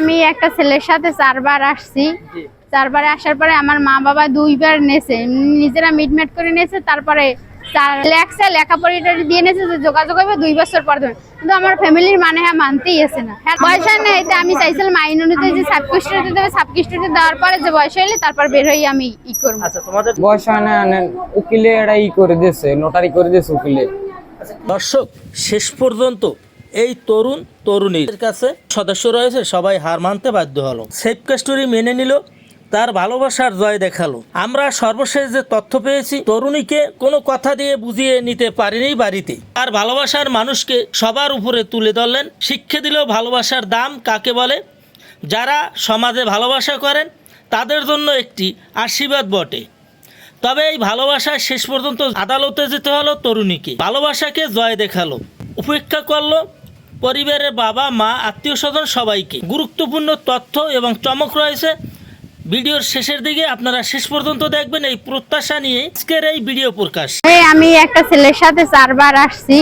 আমি একটা ছেলের সাথে চারবার আসছি। জি। চারবারে আসার পরে আমার মা বাবা দুইবার নেছে। নিজেরা মিটমেট করে নিয়েছে তারপরে লেখছে লেখাপড়াটা দিয়ে নিয়েছে যে যোগাযোগ হবে দুই বছর পর দেবে। কিন্তু আমার ফ্যামিলির মানে হ্যাঁ মানতেই এসে না। হ্যাঁ না আমি চাইছিলাম আইন অনুযায়ী যে সাবকিস্টুতে দেবে সাবকিস্টুতে দেওয়ার পরে যে বয়স হইলে তারপর বের হয়ে আমি ই করব। আচ্ছা বয়স হয় না উকিলে এটা ই করে দিয়েছে নোটারি করে দিয়েছে উকিলে। দর্শক শেষ পর্যন্ত এই তরুণ তরুণীর কাছে সদস্য রয়েছে, সবাই হার মানতে বাধ্য হলো। সেফ কাস্টরি মেনে নিল, তার ভালোবাসার জয় দেখাল। আমরা সর্বশেষ যে তথ্য পেয়েছি, তরুণীকে কোনো কথা দিয়ে বুঝিয়ে নিতে পারেনি বাড়িতে। আর ভালোবাসার মানুষকে সবার উপরে তুলে ধরলেন, শিক্ষা দিল ভালোবাসার দাম কাকে বলে। যারা সমাজে ভালোবাসা করেন, তাদের জন্য একটি আশীর্বাদ বটে। তবে এই ভালোবাসা শেষ পর্যন্ত আদালতে যেতে হলো তরুণীকে। ভালোবাসাকে জয় দেখাল, উপেক্ষা করল পরিবারের বাবা মা আত্মীয় স্বজন সবাইকে। গুরুত্বপূর্ণ তথ্য এবং চমক রয়েছে। ভিডিওর শেষের দিকে আপনারা শেষ পর্যন্ত দেখবেন এই প্রত্যাশা নিয়ে আজকের এই ভিডিও প্রকাশ। আমি একটা ছেলের সাথে চারবার আসছি।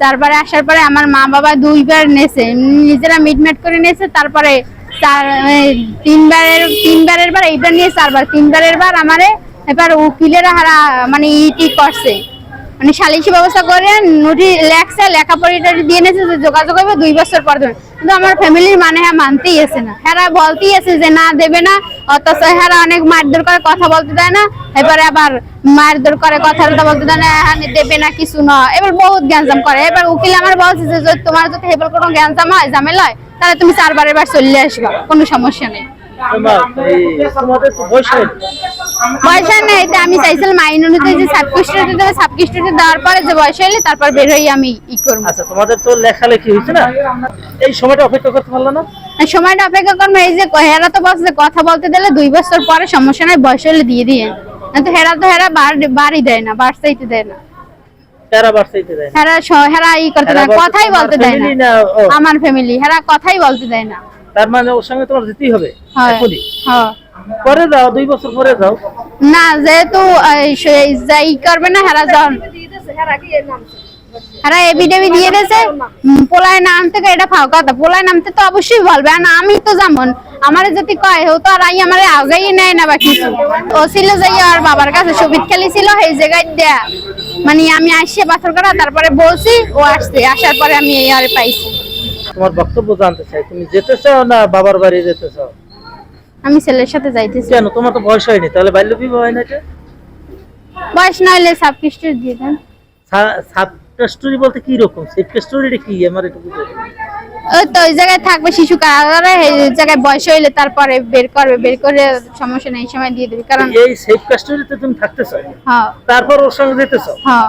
চারবার আসার পরে আমার মা বাবা দুইবার নেছে। নিজেরা মিটমেট করে নিয়েছে তারপরে তিনবারের তিনবারের বার এইবার নিয়ে চারবার। তিনবারের বার আমারে এবার উকিলেরা হারা মানে ইটি করছে। মানে সালিশি ব্যবস্থা করে, নোটি লেখছে লেখাপড়াটা দিয়ে নিয়েছে যে যোগাযোগ হবে দুই বছর পর ধরে। কিন্তু আমার ফ্যামিলির মানে হ্যাঁ মানতেই আছে না। হ্যাঁ বলতেই আছে যে না দেবে না, অথচ হ্যাঁ অনেক মারধর করে, কথা বলতে দেয় না। এবারে আবার মারধর করে কথা বলতে দেয় না হ্যাঁ দেবে না, কিছু না। এবার বহুত গ্যাঞ্জাম করে। এবার উকিল আমার বলছে যে তোমার যদি হেবল কোনো গ্যাঞ্জাম হয়, ঝামেলা হয়, তাহলে তুমি চারবার এবার চলে আসবা, কোনো সমস্যা নেই। তোমার এই তোমাদের তো বয়স হয়নি বয়স হয় না এটা আমি চাইছিলাম আইন অনুযায়ী যে সাবকিস্টুতে দেবে সাবকিস্টুতে দেওয়ার পরে যে বয়স হইলে তারপর বের হয়ে আমি ই করব। আচ্ছা তোমাদের তো লেখালেখি হয়েছে না? এই সময়টা অপেক্ষা করতে পারল না? সময়টা অপেক্ষা করব এই যে হেরা তো বলছে কথা বলতে দিলে দুই বছর পরে সমস্যা নাই বয়স হলে দিয়ে দিয়ে। তো হেরা তো হেরা বাড়ি দেয় না চাইতে দেয় না। না? কথাই বলতে দেয় না। না, আমার ফ্যামিলি হেরা কথাই বলতে দেয় না। তার মানে ওর সঙ্গে তোমার যেতেই হবে হ্যাঁ। পরে যাও দুই বছর পরে যাও। না যেহেতু যাই করবে না হেরা যখন হেরা এবিডেবি দিয়ে দিয়েছে। পোলায় নাম থেকে এটা ফাও কথা। পোলায় নামতে তো অবশ্যই বলবে। আর আমি তো যেমন আমার যদি কয় ও তো আর আই আমার আগেই নেয় না বা কিছু ও ছিল যাই আর বাবার কাছে সবিত খেলি ছিল এই জায়গায় দেয়া। মানে আমি আসছে পাথর করা তারপরে বলছি ও আসছে। আসার পরে আমি এই আর পাইছি। তোমার বক্তব্য জানতে চাই। তুমি যেতে চাও না বাবার বাড়ি যেতে চাও? আমি ছেলের সাথে যাইতেছি। কেন? তোমার তো বয়স হয়নি তাহলে বাল্য বিবাহ হয় না এটা? বয়স না হলে সব কিছু দিয়ে দেন। সাব স্টোরি বলতে কি রকম? সেফ স্টোরিটা কি? আমার একটু বুঝে। ওই তো ওই জায়গায় থাকবে শিশু কারাগারে এই জায়গায় বয়স হইলে তারপরে বের করবে বের করে সমস্যা নেই সময় দিয়ে দেবে। কারণ এই সেফ কাস্টডিতে তুমি থাকতে চাও হ্যাঁ। তারপর ওর সঙ্গে যেতে চাও হ্যাঁ।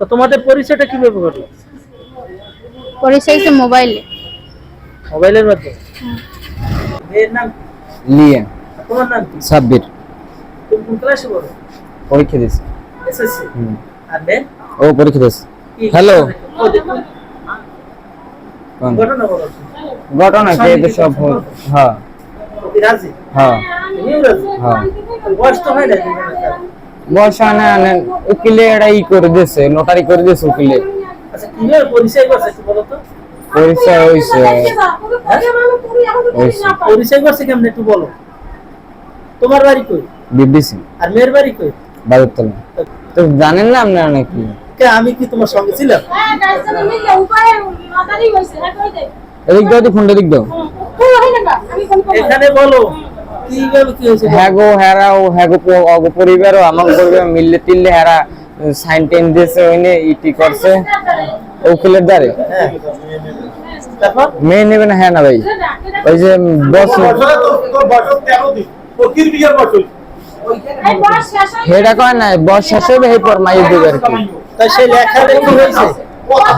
তো তোমাদের পরিচয়টা কীভাবে করল পরিচয় তো মোবাইলে। মোবাইলের মাধ্যমে? মেয়ের নাম কি? তোমার নাম কি? সাব্বির। তুমি কোন ক্লাসে পড়ো? পরীক্ষা দিয়েছে। এসএসসি হুম। আর মেয়ে ও পরীক্ষা দিয়েছে। হ্যালো ঘটনা বলো। ঘটনা কি? এটা সব হ্যাঁ। রাজি? হ্যাঁ। তুমিও রাজি? হ্যাঁ। বয়স তো হয় না বয়স হয় না মানে উকিলে এটা ই করে দিয়েছে নোটারি করে দিয়েছে উকিলে। আচ্ছা কীভাবে পরিচয় করছে একটু বলো তো? পরিচয় হয়েছে। পরিচয় করছে কেমন একটু বলো। তোমার বাড়ি কই? বিবিসি। আর মেয়ের বাড়ি কই? বাজারতলা তো জানেন না আপনারা নাকি? কে আমি কি তোমার সঙ্গে ছিলাম? এদিক দাও তো ফোনটা দিক দাও। এখানে বলো হ্যাঁ হেরা ও হ্যাঁ গো অগো পরিবার ও আমার পরিবার মিললে তিললে হেরা সাইন টেন দিয়েছে ওইনে ইটি করছে। উকিলের দ্বারে। হ্যাঁ। মেয়ে নেবে না হ্যাঁ না ভাই ওই যে বস হেরা কয় না বস শেষ হবে এই পর মাইয়ে দেবে আর কি তাই সেই লেখালেখি হয়েছে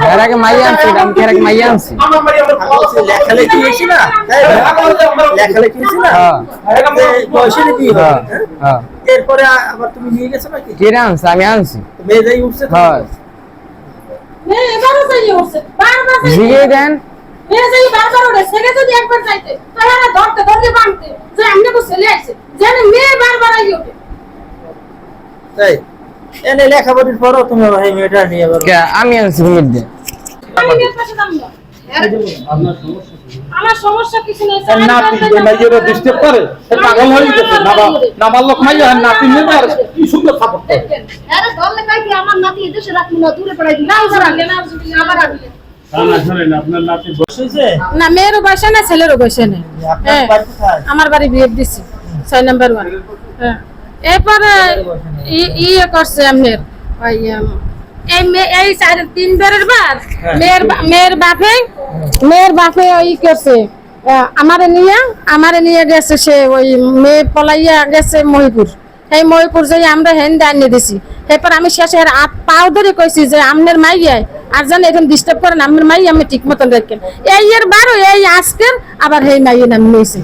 হেরাকে মাইয়া আনছি আমি কি মাইয়া আনছি লেখালেখি হয়েছে না হ্যাঁ, লেখালেখি হয়েছে না হ্যাঁ। বয়সের বিয়ে হবে, হ্যাঁ হ্যাঁ? হ্যাঁ এরপরে আবার তুমি নিয়ে গেছো নাকি কিরে আনছি আমি আনছি মেয়ে যাই উঠছে হ্যাঁ জিগে দেন তাই এনে লেখাপড়ির পরও তুমি আবার মেয়েটা নিয়ে আবার কে, আমি আনছি ঘুমিয়ে দিয়ে। আপনার সমস্যা আমার সমস্যা কিছু নেই ডিস্টার্ব করে সে পাগল হয়ে গেছে না না আর কি সুন্দর সাপোর্ট করে। আরে কাই কি আমার নাতি এদেশে রাখবি না দূরে পড়াই দিবি। না না আবার আনলে না মেয়েরও বয়সে না ছেলেরও বয়সে নেই হ্যাঁ আমার বাড়ি বিয়ে দিছি ছয় নাম্বার ওয়ান হ্যাঁ এরপরে ই- ইয়ে করছে ওই এই এই চার তিন বারের বার মেয়ের বা- মেয়ের বাপে মেয়ের বাপে ওই করছে আমারে নিয়ে আমারে নিয়ে গেছে সে ওই মেয়ে পলাইয়া গেছে মহিপুর। সেই মহিপুর যে আমরা হেন দাঁড়িয়ে দিছি। এরপর আমি শেষে পাও ধরে কইছি যে আমনের মাইয়াই আর যেন এখন ডিস্টার্ব করেন আমনের মাই আমি ঠিক মতন রাখেন এই এর বারো, এই আজকের আবার সেই মাইয়ের নাম নিয়েছে।